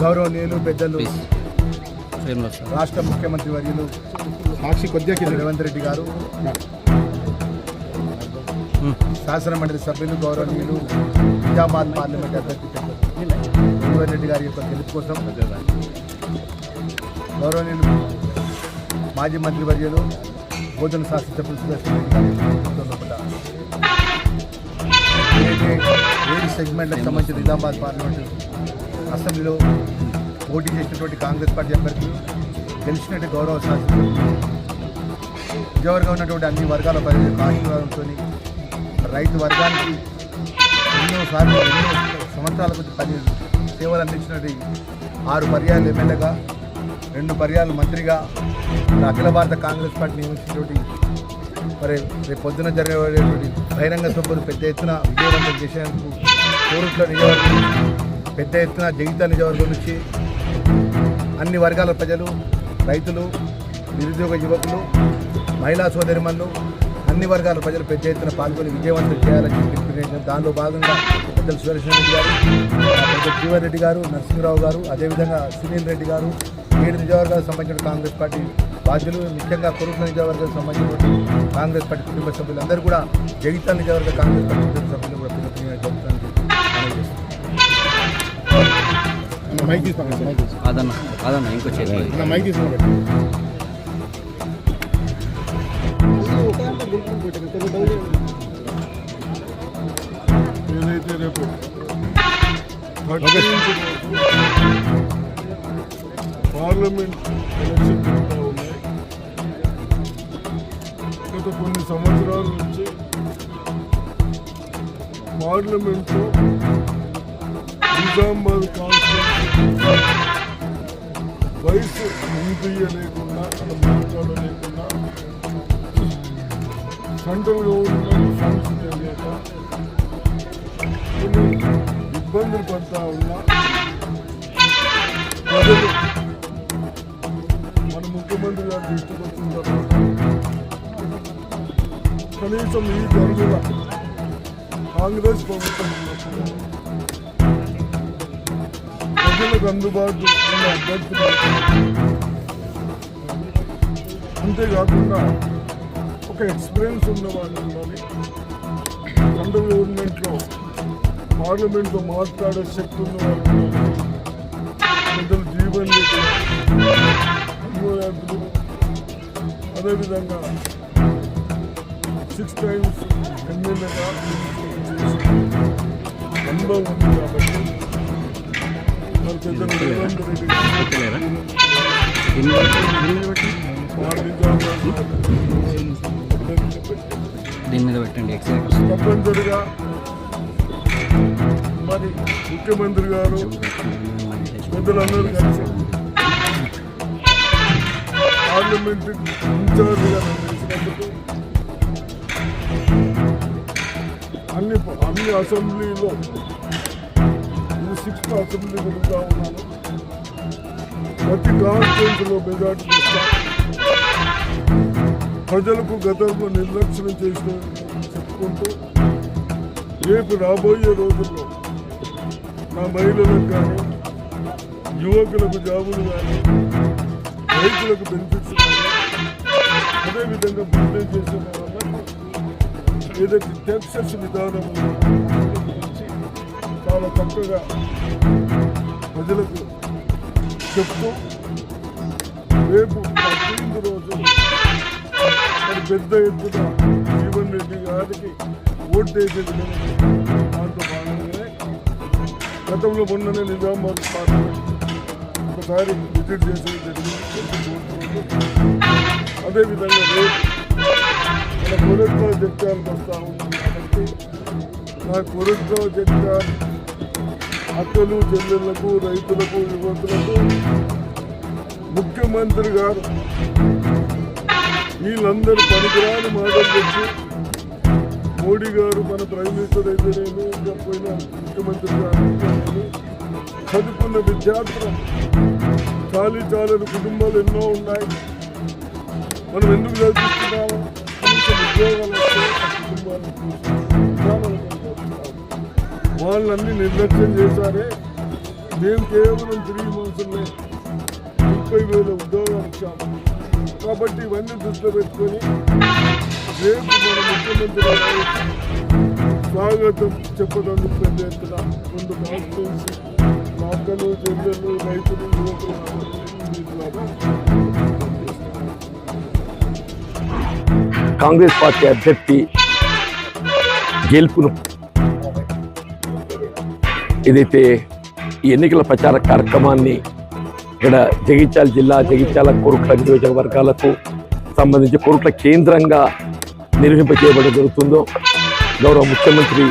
గౌరవనీయులు పెద్దలు రాష్ట్ర ముఖ్యమంత్రి వర్యులు సాక్షి కొద్దిగా రేవంత్ రెడ్డి గారు శాసన మండలి సభ్యులు గౌరవనీయులు నిజామాబాద్ పార్లమెంట్ అభ్యర్థి రేవంత్ రెడ్డి గారి యొక్క గెలుపు కోసం గౌరవనీయులు మాజీ మంత్రి వర్యులు భోజన శాస్త్రసభ్యులు సుదర్శన్ రెడ్డి గారి ఏడు సెగ్మెంట్లకు సంబంధించి నిజామాబాద్ పార్లమెంటు అసెంబ్లీలో పోటీ చేసినటువంటి కాంగ్రెస్ పార్టీ అభ్యర్థులు గెలిచినట్టు గౌరవ శాసనసభ్యులు నిజవర్గం ఉన్నటువంటి అన్ని వర్గాల ప్రజల యొక్క ఆశీర్వాదంతో రైతు వర్గానికి ఎన్నో సార్లు ఎన్నో సంవత్సరాల కొద్ది పని సేవలు అందించినటువంటి ఆరు పర్యాలు ఎమ్మెల్యేగా రెండు పర్యాలు మంత్రిగా అఖిల భారత కాంగ్రెస్ పార్టీ నియమించినటువంటి మరి రేపు పొద్దున జరగబడేటువంటి బహిరంగ సభలు పెద్ద ఎత్తున విజయవంతం చేసేందుకు కోరుట్ల నిజవర్గం పెద్ద ఎత్తున జగిత్యాల నిజవర్గం నుంచి అన్ని వర్గాల ప్రజలు రైతులు నిరుద్యోగ యువకులు మహిళా సోదరిమన్లు అన్ని వర్గాల ప్రజలు పెద్ద ఎత్తున పాల్గొని విజయవంతం చేయాలని చెప్పి దానిలో భాగంగా పెద్దలు సుదర్శన్ రెడ్డి గారు పెద్ద జీవన్ రెడ్డి గారు నరసింహరావు గారు అదేవిధంగా సునీల్ రెడ్డి గారు ఏడు నిజవర్గాలకు సంబంధించిన కాంగ్రెస్ పార్టీ బాధ్యులు. ముఖ్యంగా కొరుట్ల నియోజకవర్గానికి సంబంధించిన కాంగ్రెస్ పార్టీ కుటుంబ సభ్యులందరూ కూడా జగిత్యాల నియోజకవర్గ కాంగ్రెస్ పార్టీ కుటుంబ సభ్యులు కూడా పిలుపుని. అదన్న అదన్న ఇంకో రేపు థర్టీన్త్ పార్లమెంట్ ఎలక్షన్. గత కొన్ని సంవత్సరాల నుంచి పార్లమెంట్లో నిజామాబాద్ కాన్స్టిట్యూన్సీ వయసు ముందుయలేకుండా అలా మాట్లాడలేకుండా సెంట్రల్ గవర్నమెంట్ ఫండ్స్ తెలియక కొన్ని ఇబ్బందులు పడతా ఉన్నా ప్రజలు మన ముఖ్యమంత్రి గారు దృష్టికి వచ్చిన తర్వాత కనీసం ఈ జరుగుల కాంగ్రెస్ ప్రభుత్వం ఉన్నప్పుడు ప్రజలకు అందుబాటు ఉన్న అభ్యర్థులు అంతేకాకుండా ఒక ఎక్స్పీరియన్స్ ఉన్నవాళ్ళు ఉండాలి. సెంట్రల్ గవర్నమెంట్లో పార్లమెంట్లో మాట్లాడే శక్తి ఉన్న ఉండాలి. పెద్దలు జీవన్ అదేవిధంగా సిక్స్ టైమ్స్ ఎమ్మెల్యేగా అనుభవం ఉంది కాబట్టి దీని మీద పెట్టండి తప్పనిసరిగా మరి ముఖ్యమంత్రి గారు పెద్దలందరూ కలిసి పార్లమెంట్ ఇన్ఛార్జిగా అన్ని అన్ని అసెంబ్లీలో ఈ సిక్స్త్ అసెంబ్లీ తిరుగుతూ ఉన్నాను ప్రతి కాన్ఫరెన్స్లో మెజార్టీ ప్రజలకు గతంలో నిర్లక్ష్యం చేసిన చెప్పుకుంటూ రేపు రాబోయే రోజుల్లో నా మహిళలకు కానీ యువకులకు జాబులు కానీ రైతులకు బెనిఫిట్స్ కానీ అదేవిధంగా బిజినెస్ చేసే ఏదైతే టెక్సెస్ విధానం చాలా చక్కగా ప్రజలకు చెప్తూ రేపు పద్దెనిమిది రోజు మరి పెద్ద ఎత్తున జీవన్ రెడ్డి గారికి ఓటు వేసే విధంగా దాంట్లో భాగంగానే గతంలో మొన్ననే నిజామాబాద్ పార్లమెంట్ ఒకసారి విజిట్ చేసేది జరిగింది. అదేవిధంగా రేపు మన కొరట్లో జగ్గాలకు వస్తాము ఉంది కాబట్టి నా కొరట్లో జగ్గా అక్కలు చెల్లెళ్ళకు రైతులకు యువతులకు ముఖ్యమంత్రి గారు వీళ్ళందరూ పనికిరాని మాటలు తెచ్చి మోడీ గారు మన ప్రైమ్ మినిస్టర్ అయితేనేమి ఇంకా పోయిన ముఖ్యమంత్రి గారు చదువుకున్న విద్యార్థులు చాలీ చాలని కుటుంబాలు ఎన్నో ఉన్నాయి మనం ఎందుకు చదివిస్తున్నాము కనీసం ఉద్యోగాలు వాళ్ళన్నీ నిర్లక్ష్యం చేశారే. మేము కేవలం తిరిగి మంత్స్లో ముప్పై వేల ఉద్యోగాలు ఇచ్చాము. కాబట్టి ఇవన్నీ దృష్టిలో పెట్టుకొని రేపు మన ముఖ్యమంత్రి స్వాగతం చెప్పడానికి పెద్ద ఎత్తున ముందు కాన్స్టిట్యున్సీ మా అక్కలు రైతులు యువకులు కాంగ్రెస్ పార్టీ అభ్యర్థి గెలుపును ఏదైతే ఈ ఎన్నికల ప్రచార కార్యక్రమాన్ని ఇక్కడ జగిత్యాల జిల్లా జగిత్యాల కోరుట్ల నియోజకవర్గాలకు సంబంధించి కోరుట్ల కేంద్రంగా నిర్వహింపచేయబడడం జరుగుతుందో గౌరవ ముఖ్యమంత్రి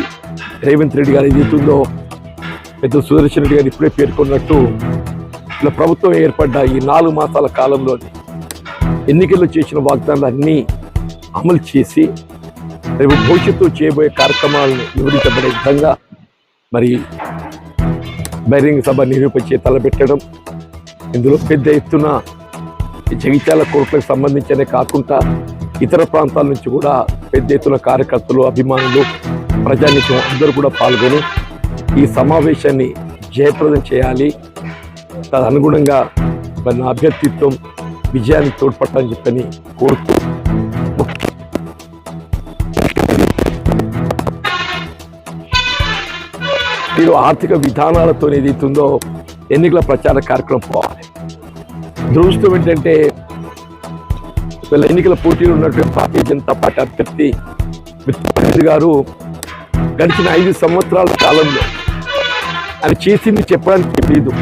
రేవంత్ రెడ్డి గారు ఏదైతుందో పెద్ద సుదర్శన్ రెడ్డి గారు ఇప్పుడే పేర్కొన్నట్టు ఇలా ప్రభుత్వం ఏర్పడ్డ ఈ నాలుగు మాసాల కాలంలోని ఎన్నికల్లో చేసిన వాగ్దానాలు అన్నీ అమలు చేసి రేపు భవిష్యత్తు చేయబోయే కార్యక్రమాలను వివరించబడే విధంగా మరి బహిరంగ సభ నిరూపించే తలపెట్టడం ఇందులో పెద్ద ఎత్తున ఈ జగిత్యాల కోర్టులకు సంబంధించనే కాకుండా ఇతర ప్రాంతాల నుంచి కూడా పెద్ద ఎత్తున కార్యకర్తలు అభిమానులు ప్రజానికం అందరూ కూడా పాల్గొని ఈ సమావేశాన్ని జయప్రదం చేయాలి. తదనుగుణంగా మరి నా అభ్యర్థిత్వం విజయానికి తోడ్పడని చెప్పని కోరుతూ మీరు ఆర్థిక విధానాలతో ఏదైతుందో ఎన్నికల ప్రచార కార్యక్రమం పోవాలి. దురదృష్టం ఏంటంటే వీళ్ళ ఎన్నికల పోటీలో ఉన్నటువంటి భారతీయ జనతా పార్టీ అభ్యర్థి మిత్రుడు గారు గడిచిన ఐదు సంవత్సరాల కాలంలో అది చేసింది చెప్పడానికి తెలియదు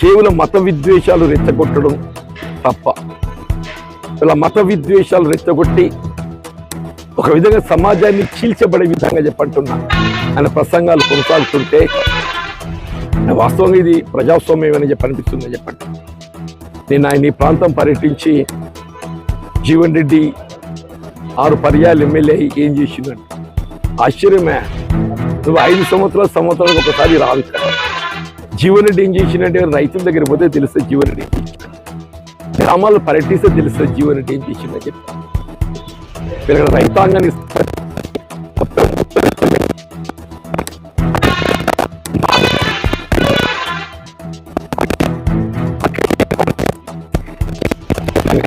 కేవలం మత విద్వేషాలు రెచ్చగొట్టడం తప్ప ఇలా మత విద్వేషాలు రెచ్చగొట్టి ఒక విధంగా సమాజాన్ని చీల్చబడే విధంగా చెప్పంటున్నా. ఆయన ప్రసంగాలు కొనసాగుతుంటే వాస్తవంగా ఇది ప్రజాస్వామ్యం అని చెప్పి అనిపిస్తుంది చెప్పండి. నేను ఆయన ఈ ప్రాంతం పర్యటించి జీవన్ రెడ్డి ఆరు పర్యాలు ఎమ్మెల్యే ఏం చేసిందండి ఆశ్చర్యమే. నువ్వు ఐదు సంవత్సరాల సంవత్సరాలకు ఒకసారి రాదు కదా జీవన్ రెడ్డి ఏం చేసిందంటే రైతుల దగ్గర పోతే తెలుస్తుంది జీవన్ రెడ్డి. గ్రామాలు గ్రామాల్లో పర్యటిస్తే తెలుస్తుంది జీవన్ రెడ్డి ఏం చేసిందని చెప్పి. వీళ్ళకి రైతాంగాన్ని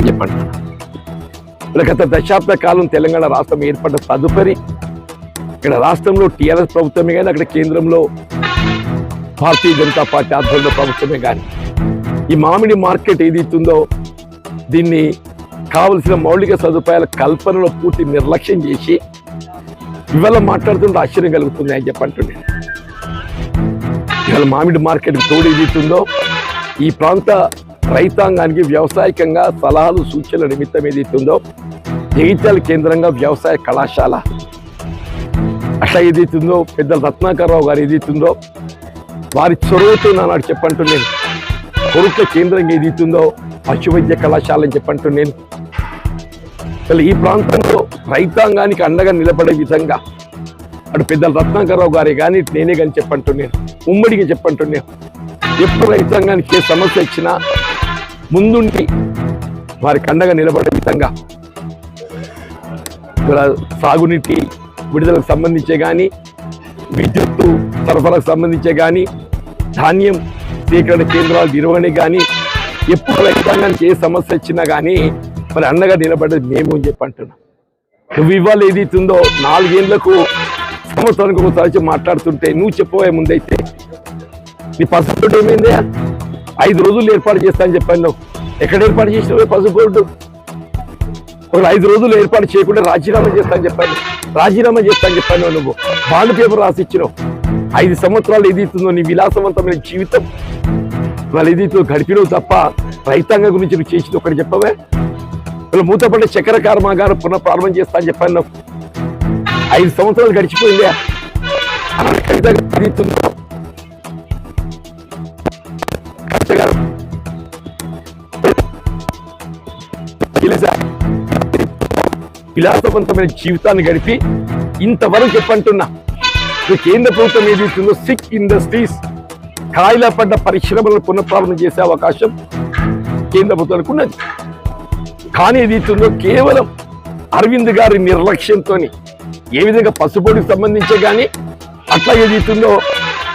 చెప్పండి. గత దశాబ్ద కాలం తెలంగాణ రాష్ట్రం ఏర్పడ్డ తదుపరి ఇక్కడ రాష్ట్రంలో టీఆర్ఎస్ ప్రభుత్వమే కానీ అక్కడ కేంద్రంలో భారతీయ జనతా పార్టీ ఆధ్వర్యంలో ప్రభుత్వమే కానీ ఈ మామిడి మార్కెట్ ఏదైతుందో దీన్ని కావలసిన మౌలిక సదుపాయాల కల్పనలో పూర్తి నిర్లక్ష్యం చేసి ఇవాళ మాట్లాడుతుంటే ఆశ్చర్యం కలుగుతుంది అని చెప్పంటుండే ఇవాళ మామిడి మార్కెట్ తోడు ఏదైతుందో ఈ ప్రాంత రైతాంగానికి వ్యవసాయకంగా సలహాలు సూచనల నిమిత్తం ఏదైతుందో జగిత్యాల కేంద్రంగా వ్యవసాయ కళాశాల. అట్లా ఏదైతుందో పెద్ద రత్నాకర్రావు గారు ఏదైతుందో వారి చొరవతో నానాడు చెప్పంటూ కొడుకు కేంద్రం కేంద్రంగా ఏదైతుందో పశు వైద్య కళాశాల అని చెప్పంటూ నేను. అసలు ఈ ప్రాంతంలో రైతాంగానికి అండగా నిలబడే విధంగా అటు పెద్దల రత్నాకరరావు గారే కానీ నేనే కానీ చెప్పంటూ నేను. ఉమ్మడిగా చెప్పంటూ నేను. ఎప్పుడు రైతాంగానికి ఏ సమస్య వచ్చినా ముందుండి వారికి అండగా నిలబడే విధంగా ఇక్కడ సాగునీటి విడుదలకు సంబంధించే కానీ విద్యుత్తు సరఫరాకు సంబంధించే కానీ ధాన్యం సేకరణ కేంద్రాల నిర్వహణ కానీ ఎప్పుడు రైతాంగానికి ఏ సమస్య వచ్చినా కానీ మరి అండగా నిలబడేది మేము అని చెప్పి అంటున్నాం. నువ్వు ఇవాళ ఏదైతుందో నాలుగేళ్ళకు సంవత్సరానికి ఒకసారి మాట్లాడుతుంటే నువ్వు చెప్పబోయే ముందైతే నీ పసుపు ఏమైంది? ఐదు రోజులు ఏర్పాటు చేస్తానని చెప్పాను నువ్వు. ఎక్కడ ఏర్పాటు చేసినావు పసుపు బోర్డు ఒక ఐదు రోజులు ఏర్పాటు చేయకుండా రాజీనామా చేస్తా అని చెప్పాను. రాజీనామా చేస్తా అని చెప్పాను నువ్వు. బాండ్ పేపర్ రాసి ఇచ్చినావు. ఐదు సంవత్సరాలు ఏదైతుందో నీ విలాసవంతమైన జీవితం. వాళ్ళ ఏదైతే గడిపినవు తప్ప రైతాంగం గురించి నువ్వు చేసింది ఒకటి చెప్పవే? వీళ్ళు మూతపడ్డ చక్కెర కర్మాగారం పునః ప్రారంభం చేస్తా అని చెప్పాను నువ్వు ఐదు సంవత్సరాలు గడిచిపోయిందే. విలాసవంతమైన జీవితాన్ని గడిపి ఇంతవరకు చెప్పంటున్నా. కేంద్ర ప్రభుత్వం ఏది ఇస్తుందో సిక్ ఇండస్ట్రీస్ కాయిలా పడ్డ పరిశ్రమలను పునఃప్రారంభం చేసే అవకాశం కేంద్ర ప్రభుత్వానికి ఉన్నది. కానీ దీంట్లో కేవలం అరవింద్ గారి నిర్లక్ష్యంతో ఏ విధంగా పసుపొడికి సంబంధించే కానీ అట్లా ఏది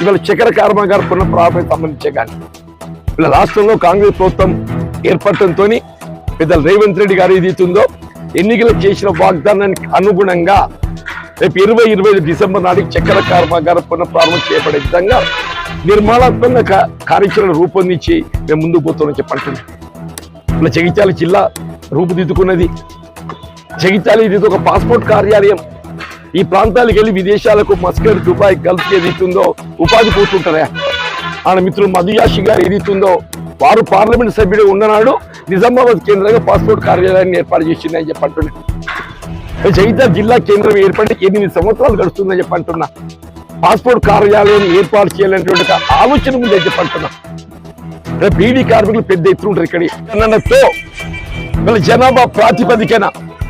ఇవాళ చక్కెర కర్మాగార పునఃప్రారంభం సంబంధించే కానీ ఇలా రాష్ట్రంలో కాంగ్రెస్ ప్రభుత్వం ఏర్పడటంతో పెద్ద రేవంత్ రెడ్డి గారు ఏదైతుందో ఎన్నికలు చేసిన వాగ్దానానికి అనుగుణంగా రేపు ఇరవై ఇరవై డిసెంబర్ నాటికి చక్కెర కర్మాగార పునఃప్రారంభం చేయబడే విధంగా నిర్మాణాత్మక కార్యాచరణ రూపొందించి మేము ముందుకు పోతామని చెప్పంటున్నాం ఇలా జగిత్యాల జిల్లా రూపుదిద్దుకున్నది. జగిత్యాల ఇది ఒక పాస్పోర్ట్ కార్యాలయం. ఈ ప్రాంతాలకు వెళ్ళి విదేశాలకు మస్కర్ దుబాయ్ గల్ఫ్ ఏదైతుందో ఉపాధి పోతుంటారా ఆయన మిత్రులు మధుయాషి గారు ఏదైతుందో వారు పార్లమెంట్ సభ్యుడు ఉన్ననాడు నిజామాబాద్ కేంద్రంగా పాస్పోర్ట్ కార్యాలయాన్ని ఏర్పాటు చేసిందని చెప్పంటున్నా జగిత్యాల జిల్లా కేంద్రం ఏర్పడి ఎనిమిది సంవత్సరాలు గడుస్తుందని చెప్పంటున్నా పాస్పోర్ట్ కార్యాలయం ఏర్పాటు చేయాలనేటువంటి ఒక ఆలోచన ముందే చెప్పంటున్నా రేపు బీడీ కార్మికులు పెద్ద ఎత్తున ఉంటారు ఇక్కడ. అన్నతో వీళ్ళ జనాభా ప్రాతిపదికన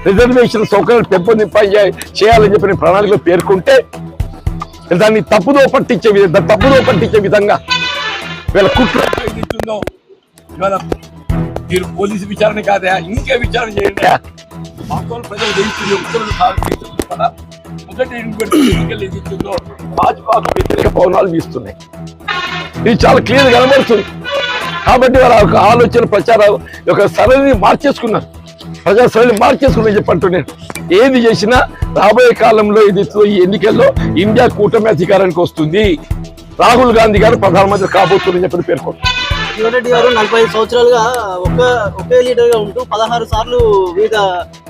రిజర్వేషన్ సౌకర్యాలు పెంపొందింప చేయాలని చెప్పిన ప్రణాళికలో పేర్కొంటే దాన్ని తప్పుదో పట్టించే విధంగా తప్పుదో పట్టించే విధంగా వీళ్ళ కుట్ర ఇవాళ మీరు పోలీసు విచారణ కాదా? ఇంకే విచారణ చేయండి. వాస్తవాలు ప్రజలు తెలుస్తుంది ఉత్తర్వులు మొదటి భాజపాకు వ్యతిరేక వీస్తున్నాయి. ఇది చాలా క్లియర్ కనబడుతుంది. కాబట్టి వాళ్ళ ఒక ఆలోచన ప్రచారం ఒక సరళిని మార్చేసుకున్నారు. ప్రజా సరళిని మార్చేసుకున్నారు చెప్పంటున్నాను ఏది చేసినా రాబోయే కాలంలో ఇది ఈ ఎన్నికల్లో ఇండియా కూటమి అధికారానికి వస్తుంది. రాహుల్ గాంధీ గారు ప్రధానమంత్రి కాబోతుందని చెప్పి పేర్కొన్నారు. యువరెడ్డి గారు నలభై ఐదు సంవత్సరాలుగా ఒక ఒకే లీడర్గా ఉంటూ పదహారు సార్లు వివిధ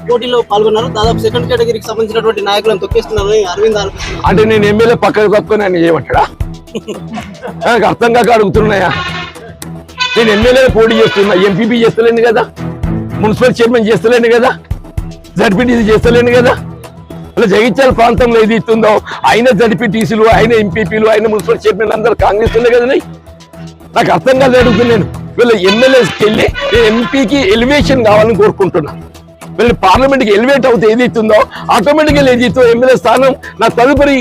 పోటీల్లో పాల్గొన్నారు. దాదాపు సెకండ్ కేటగిరీకి సంబంధించినటువంటి నాయకులను తొక్కేస్తున్నారని అరవింద్ ఆరోపిస్తున్నారు. అంటే నేను ఎమ్మెల్యే పక్కకు తప్పుకొని ఆయన ఏమంటాడా? నాకు అర్థం కాక అడుగుతున్నాయా? నేను ఎమ్మెల్యే పోటీ చేస్తున్నా. ఎంపీపీ చేస్తలేను కదా? మున్సిపల్ చైర్మన్ చేస్తలేను కదా? జడ్పీటీసీ చేస్తలేను కదా? అలా జగిత్యాల ప్రాంతంలో ఏది ఇస్తుందో ఆయన జడ్పీటీసీలు ఆయన ఎంపీపీలు ఆయన మున్సిపల్ చైర్మన్ అందరు కాంగ్రెస్ కదా నాయ్? నాకు అర్థం కాదు అడుగుతున్నాను వీళ్ళ ఎమ్మెల్యేస్కి వెళ్ళి నేను ఎంపీకి ఎలివేషన్ కావాలని కోరుకుంటున్నా. వీళ్ళు పార్లమెంట్కి ఎలివేట్ అవుతే ఏదైతుందో ఆటోమేటిక్గా ఏదైతుందో ఎమ్మెల్యే స్థానం నా తదుపరి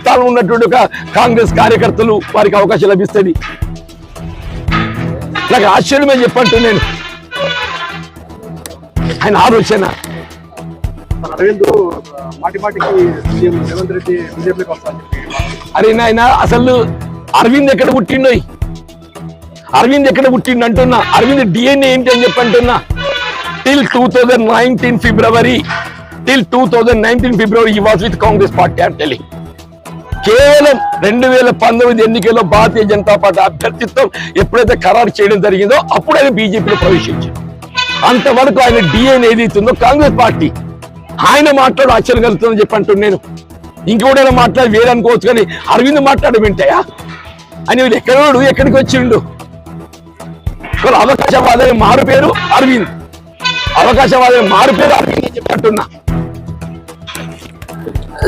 స్థానం ఉన్నటువంటి ఒక కాంగ్రెస్ కార్యకర్తలు వారికి అవకాశం లభిస్తుంది. నాకు ఆశ్చర్యమే చెప్పంటు నేను. ఆయన ఆలోచన. అరే నాయన అసలు అరవింద్ ఎక్కడ పుట్టిండో? అరవింద్ ఎక్కడ పుట్టిండు అంటున్నా? అరవింద్ డిఎన్ఏ ఏంటి అని చెప్పి అంటున్నా? Till two thousand nineteen February till two thousand nineteen February ఈ విత్ కాంగ్రెస్ పార్టీ అని కేవలం రెండు వేల పంతొమ్మిది ఎన్నికల్లో భారతీయ జనతా పార్టీ అభ్యర్థిత్వం ఎప్పుడైతే ఖరారు చేయడం జరిగిందో అప్పుడు ఆయన బీజేపీలో ప్రవేశించారు అంతవరకు ఆయన డిఎన్ ఏదైతుందో కాంగ్రెస్ పార్టీ. ఆయన మాట్లాడు ఆశ్చర్యం కలుగుతుందని చెప్పి అంటున్నాను నేను. ఇంకోడైనా మాట్లాడి వేరే అనుకోవచ్చు కానీ అరవింద్ మాట్లాడమింటాయా అని వీళ్ళు ఎక్కడోడు ఎక్కడికి వచ్చిండు? వాళ్ళ అవకాశవాదం మారు పేరు అరవింద్. అవకాశవాదం మారు పేరు అరవింద్ అని చెప్పి అంటున్నా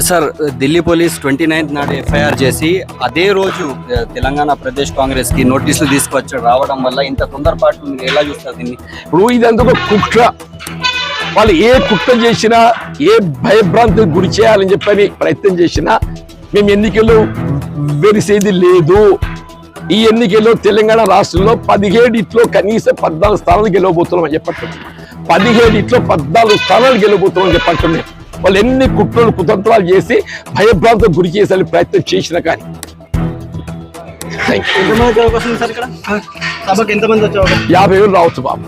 sir Delhi police twenty ninth నాడు ఎఫ్ఐఆర్ చేసి అదే రోజు తెలంగాణ ప్రదేశ్ కాంగ్రెస్కి నోటీసులు తీసుకొచ్చి రావడం వల్ల ఇంత తొందరపాటు మీరు ఎలా చూస్తారు దీన్ని? ఇప్పుడు ఇదంతా ఒక కుట్ర. వాళ్ళు ఏ కుట్ర చేసినా ఏ భయభ్రాంతికి గురి చేయాలని చెప్పని ప్రయత్నం చేసినా మేము ఎన్నికల్లో వెరిసేది లేదు. ఈ ఎన్నికల్లో తెలంగాణ రాష్ట్రంలో పదిహేడిట్లో కనీసం పద్నాలుగు స్థానాలు గెలవబోతున్నాం అని చెప్పట్లేదు పదిహేడిట్లో పద్నాలుగు స్థానాలు గెలవబోతున్నాం అని చెప్పట్లేదు. వాళ్ళు ఎన్ని కుట్రలు కుతంత్రాలు చేసి భయభ్రాంతికి గురి చేసే ప్రయత్నం చేసినా కానీ. యాభై వేలు రావచ్చు బాబు.